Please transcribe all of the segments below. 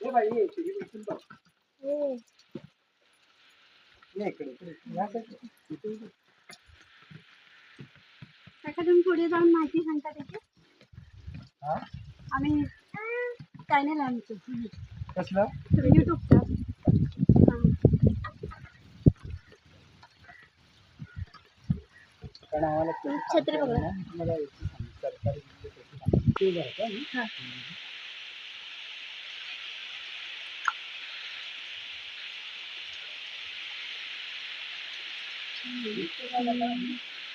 ए बाई ये इकडे बसून बघ. हो ये इकडे इकडे. या side ला. इथे इथे. काका तुम्ही पुढे जाऊन माहिती सांगता त्याची हा आम्ही चॅनल आमचं कसलं युट्यूबचं कारण आम्हाला ते छत्री सांगता बघा. येईल ना, मी तुम्हाला याची सांग- सरकारी म्हणजे त्याची सांगतो. ते बरं का मी? हा.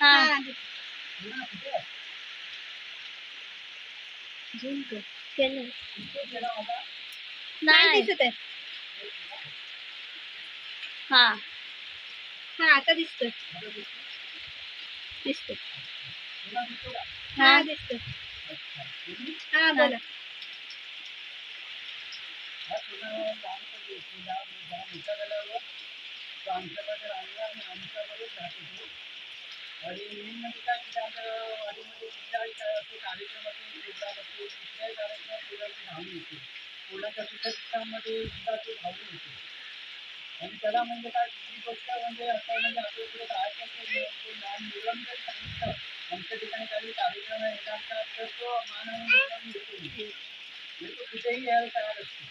हा. केलं नाही. दिसत आहे हा. हा आता दिसतोय. दिसतोय. हा. दिसतोय. हा बोला हा तुला लहानपणी तुला जरा मोठा झाल्यावर तो आमच्याकडे राहिला आणि आमच्याकडेच राहत होतो. आणि मेन म्हणजे काय की आमच्या वाडीमध्ये कुठल्याही काय असो कार्यक्रम असो प्रोग्राम असो कुठल्याही कार्यक्रमात मुलाची धावून येते. मुलाच्या सुखदुःखामध्ये सुद्धा ते धावून येते. आणि त्याला म्हणजे काय दुसरी गोष्ट म्हणजे असं म्हणजे आपल्याकडे कार्यक्रम राहायचं असेल, तो लहान मुलांना जर म्हणजे सांगितलं आमच्या ठिकाणी काही कार्यक्रम आहे येणार का तर तो मानाने मुलांना येतो. म्हणजे तो कुठेही यायला तयार असतो.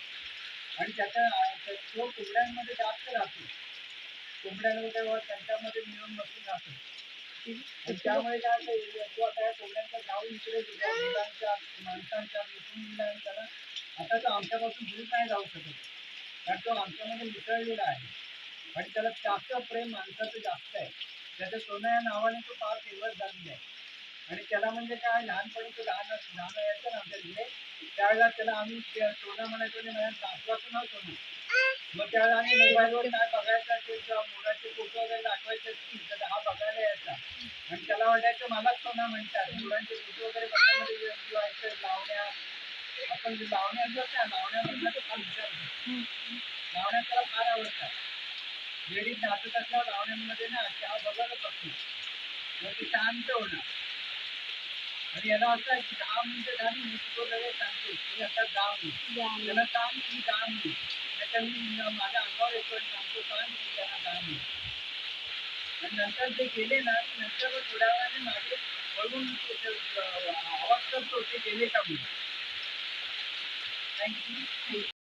आणि त्याच्या तो कोंबड्यांमध्ये जास्त राहतो कोंबड्यांमध्ये व त्यांच्यामध्ये मिळून बसून राहतो. त्यामुळे काय असं तो आता या कोंबड्यांचा जाऊन इकडे मुलांच्या माणसांच्या मिसळून गेला त्याला आता तो आमच्यापासून दूर नाही जाऊ शकत. कारण तो आमच्यामध्ये मिसळलेला आहे. आणि त्याला जास्त प्रेम माणसाचं जास्त आहे. त्याच्या सोन्या या नावाने तो फार फेमस झालेला आहे. आणि त्याला म्हणजे काय लहानपणी तो लहान लहान यायचं ना म्हणजे आमच्या तिथे त्यावेळेला त्याला आम्ही सोना सोनं म्हणायचो आणि माझ्या सासवाचं नाव मग त्यावेळेला आम्ही मोबाईलवर काय बघायचं ते ज- मुलाचे फोटो वगैरे दाखवायचे असतील तर हा बघायला यायचा. आणि त्याला वाटायचं मलाच सोना म्हणतात. मुलांचे फोटो वगैरे बघण्यामध्ये वेळ व्हायचं लावण्या आपण जे लावण्या असतात त्या लावण्यामधला तो फार विचार लावण्या त्याला फार आवडतात. लेडीज नाचत असल्यावर लावण्यांमध्ये ना चहा बघायला असतो मग ते शांत होणार आणि याला असं आहे की दहा मिनिटं झाली मी तो लगेच सांगतो. की आता जा म्हणून. त्याला सांग की जा म्हणून नाहीतर मी माझ्या अंगावर आणि सांगतो सांग की त्यांना जा म्हणून आणि नंतर ते गेले ना नंतर थोड्या वेळाने मागे वळून आवाज करतो ते गेले का म्हणून. थँक्यू